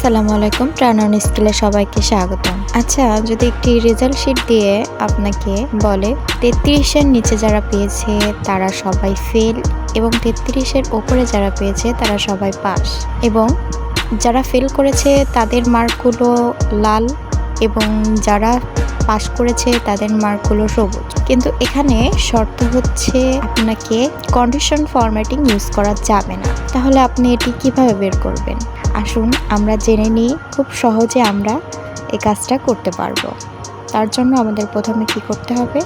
আসসালামু আলাইকুম ট্রানন স্কুলে সবাইকে স্বাগতম। আচ্ছা যদি একটি রেজাল্ট শিট দিয়ে আপনাকে বলে, তেত্রিশের নিচে যারা পেয়েছে, তারা সবাই ফেল এবং তেত্রিশের ওপরে যারা পেয়েছে, তারা সবাই পাস এবং যারা ফেল করেছে, তাদের মার্কগুলো লাল এবং যারা পাস করেছে, তাদের মার্কগুলো সবুজ। কিন্তু এখানে শর্ত হচ্ছে, আপনাকে কন্ডিশন ফরম্যাটিং ইউজ করা যাবে না। তাহলে আপনি এটি কীভাবে বের করবেন? আসুন আমরা জেনে নিই খুব সহজে আমরা এই কাজটা করতে পারব। তার জন্য আমাদের প্রথমে কি করতে হবে?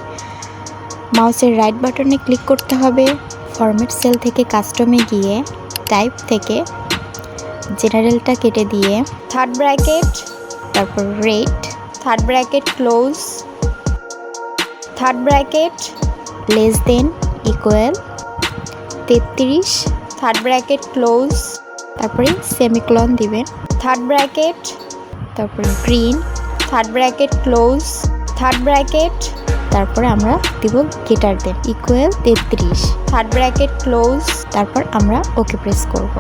মাউসের রাইট বাটনে ক্লিক করতে হবে। ফরম্যাট সেল থেকে কাস্টমে গিয়ে টাইপ থেকে জেনারেলটা কেটে দিয়ে থার্ড ব্র্যাকেট তারপর rate third bracket close third bracket less than equal তেত্রিশ থার্ড ব্র্যাকেট ক্লোজ তারপরে সেমিক্লন দিবেন থার্ড ব্র্যাকেট তারপরে green third bracket close third bracket তারপরে আমরা দিব গেটার দেন ইকুয়াল তেত্রিশ। থার্ড ব্র্যাকেট ক্লোজ তারপর আমরা ওকে প্রেস করব।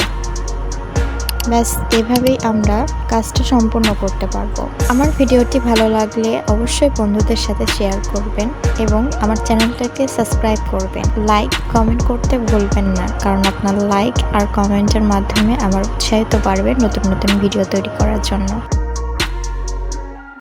ব্যাস, এভাবেই আমরা কাজটা সম্পূর্ণ করতে পারব। আমার ভিডিওটি ভালো লাগলে অবশ্যই বন্ধুদের সাথে শেয়ার করবেন এবং আমার চ্যানেলটাকে সাবস্ক্রাইব করবেন। লাইক কমেন্ট করতে ভুলবেন না, কারণ আপনার লাইক আর কমেন্টের মাধ্যমে আমার উৎসাহিত বাড়বে নতুন নতুন ভিডিও তৈরি করার জন্য।